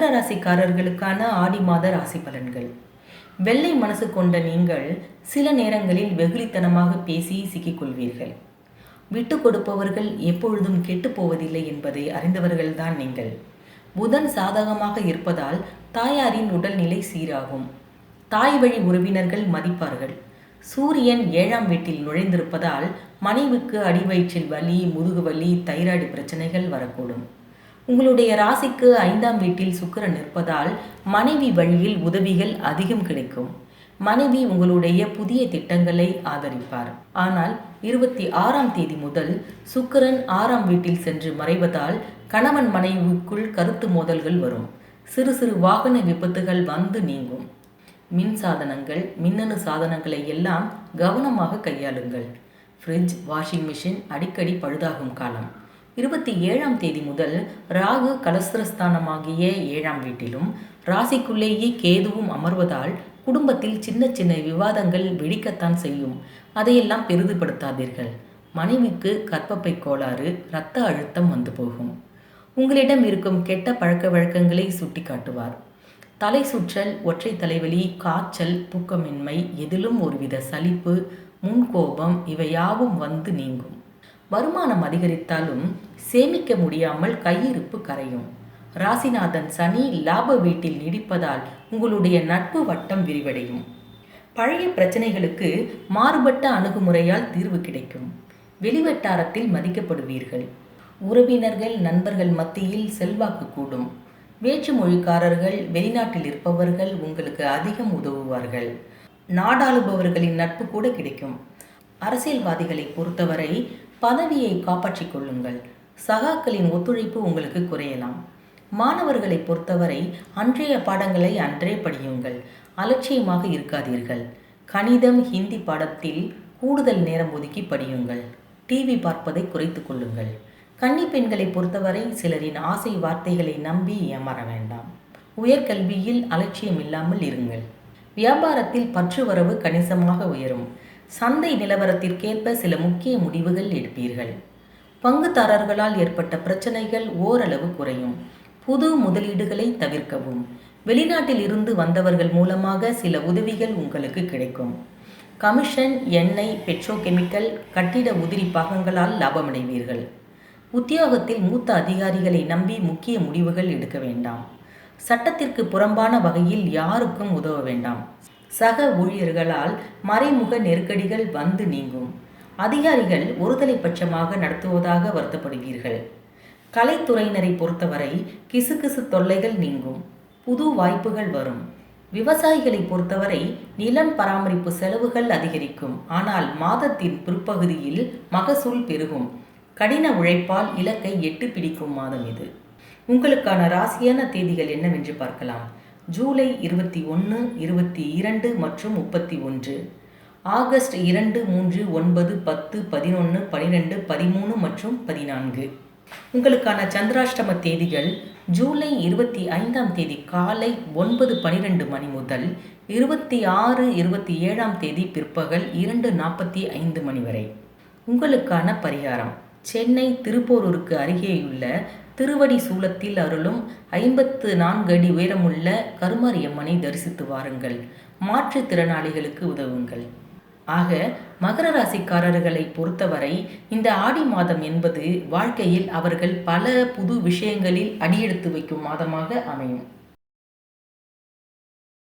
மகர ராசிக்காரர்களுக்கான ஆடி மாத ராசி பலன்கள். வெள்ளை மனசு கொண்ட நீங்கள் சில நேரங்களில் வெகுளித்தனமாக பேசி சிக்கிக்கொள்வீர்கள் விட்டு கொடுப்பவர்கள் எப்பொழுதும் கெட்டுப் போவதில்லை என்பதை அறிந்தவர்கள்தான் நீங்கள். புதன் சாதகமாக இருப்பதால் தாயாரின் உடல்நிலை சீராகும். தாய் வழி உறவினர்கள் மதிப்பார்கள். சூரியன் ஏழாம் வீட்டில் நுழைந்திருப்பதால் மனைவிக்கு அடிவயிற்றில் வலி முதுகு வலி தைராய்டு பிரச்சனைகள் வரக்கூடும். உங்களுடைய ராசிக்கு ஐந்தாம் வீட்டில் சுக்கிரன் இருப்பதால் மனைவி வழியில் உதவிகள் அதிகம் கிடைக்கும். மனைவி உங்களுடைய புதிய திட்டங்களை ஆதரிப்பார். ஆனால் இருபத்தி ஆறாம் தேதி முதல் சுக்கிரன் ஆறாம் வீட்டில் சென்று மறைவதால் கணவன் மனைவிக்குள் கருத்து மோதல்கள் வரும். சிறு சிறு வாகன விபத்துகள் வந்து நீங்கும். மின் சாதனங்கள் மின்னணு சாதனங்களை எல்லாம் கவனமாக கையாளுங்கள். ஃப்ரிட்ஜ் வாஷிங் மிஷின் அடிக்கடி பழுதாகும் காலம். இருபத்தி ஏழாம் தேதி முதல் ராகு கலஸ்திரஸ்தானமாகிய ஏழாம் வீட்டிலும் ராசிக்குள்ளேயே கேதுவும் அமர்வதால் குடும்பத்தில் சின்ன சின்ன விவாதங்கள் வெடிக்கத்தான் செய்யும். அதையெல்லாம் பெரிதுபடுத்தாதீர்கள். மனைவிக்கு கற்பப்பை கோளாறு இரத்த அழுத்தம் வந்து போகும். உங்களிடம் இருக்கும் கெட்ட பழக்க வழக்கங்களை சுட்டி காட்டுவார் தலை சுற்றல் ஒற்றை தலைவலி காய்ச்சல் தூக்கமின்மை எதிலும் ஒருவித சலிப்பு முன்கோபம் இவையாவும் வந்து நீங்கும். வருமானம் அதிகரித்தாலும் சேமிக்க முடியாமல் கையிருப்பு கரையும். ராசிநாதன் சனி லாப வீட்டில் நீடிப்பதால் உங்களுடைய நட்பு வட்டம் விரிவடையும். பழைய பிரச்சனைகளுக்கு மாறுபட்ட அணுகுமுறையால் தீர்வு கிடைக்கும். வெளிவட்டாரத்தில் மதிக்கப்படுவீர்கள். உறவினர்கள் நண்பர்கள் மத்தியில் செல்வாக்கு கூடும். வேற்று மொழிக்காரர்கள் வெளிநாட்டில் இருப்பவர்கள் உங்களுக்கு அதிகம் உதவுவார்கள். நாடாளுபவர்களின் நட்பு கூட கிடைக்கும். அரசியல்வாதிகளை பொறுத்தவரை பதவியை காப்பாற்றிக் கொள்ளுங்கள். சகாக்களின் ஒத்துழைப்பு உங்களுக்கு குறையலாம். மாணவர்களை பொறுத்தவரை அன்றைய பாடங்களை அன்றே படியுங்கள். அலட்சியமாக இருக்காதீர்கள். கணிதம் ஹிந்தி பாடத்தில் கூடுதல் நேரம் ஒதுக்கி படியுங்கள். டிவி பார்ப்பதை குறைத்து கொள்ளுங்கள். கன்னி பெண்களை பொறுத்தவரை சிலரின் ஆசை வார்த்தைகளை நம்பி ஏமாற வேண்டாம். உயர்கல்வியில் அலட்சியம் இல்லாமல் இருங்கள். வியாபாரத்தில் பற்று வரவு கணிசமாக உயரும். சந்தை நிலவரத்திற்கேற்ப சில முக்கிய முடிவுகள் எடுப்பீர்கள். பங்குதாரர்களால் ஏற்பட்ட பிரச்சனைகள் ஓரளவு குறையும். புது முதலீடுகளை தவிர்க்கவும். வெளிநாட்டில் இருந்து வந்தவர்கள் மூலமாக சில உதவிகள் உங்களுக்கு கிடைக்கும். கமிஷன் எண்ணெய் பெட்ரோகெமிக்கல் கட்டிட உதிரி பாகங்களால் லாபமடைவீர்கள். உத்தியோகத்தில் மூத்த அதிகாரிகளை நம்பி முக்கிய முடிவுகள் எடுக்க வேண்டாம். சட்டத்திற்கு புறம்பான வகையில் யாருக்கும் உதவ வேண்டாம். சக ஊழியர்களால் மறைமுக நெருக்கடிகள் வந்து நீங்கும். அதிகாரிகள் ஒருதலை பட்சமாக நடத்துவதாக வருத்தப்படுவீர்கள். கலைத்துறையினரை பொறுத்தவரை கிசுகிசு தொல்லைகள் நீங்கும். புது வாய்ப்புகள் வரும். விவசாயிகளை பொறுத்தவரை நிலம் பராமரிப்பு செலவுகள் அதிகரிக்கும். ஆனால் மாதத்தின் பிற்பகுதியில் மகசூல் பெருகும். கடின உழைப்பால் இலக்கை எட்டு பிடிக்கும் மாதம் இது. உங்களுக்கான ராசியான தேதிகள் என்னவென்று பார்க்கலாம். ஜூலை இருபத்தி ஒன்று இருபத்தி இரண்டு மற்றும் முப்பத்தி ஒன்று ஆகஸ்ட் இரண்டு மூன்று ஒன்பது பத்து பதினொன்று பனிரெண்டு பதிமூணு மற்றும் பதினான்கு. உங்களுக்கான சந்திராஷ்டம தேதிகள் ஜூலை இருபத்தி ஐந்தாம் தேதி காலை ஒன்பது பனிரெண்டு மணி முதல் இருபத்தி ஆறு இருபத்தி ஏழாம் தேதி பிற்பகல் இரண்டு நாற்பத்தி ஐந்து மணி வரை. உங்களுக்கான பரிகாரம் சென்னை திருப்போரூருக்கு அருகேயுள்ள திருவடி சூலத்தில் அருளும் ஐம்பத்து நான்கு அடி உயரமுள்ள கருமாரியம்மனை தரிசித்து வாருங்கள். மாற்றுத்திறனாளிகளுக்கு உதவுங்கள். ஆக மகர ராசிக்காரர்களை பொறுத்தவரை இந்த ஆடி மாதம் என்பது வாழ்க்கையில் அவர்கள் பல புது விஷயங்களில் அடியெடுத்து வைக்கும் மாதமாக அமையும்.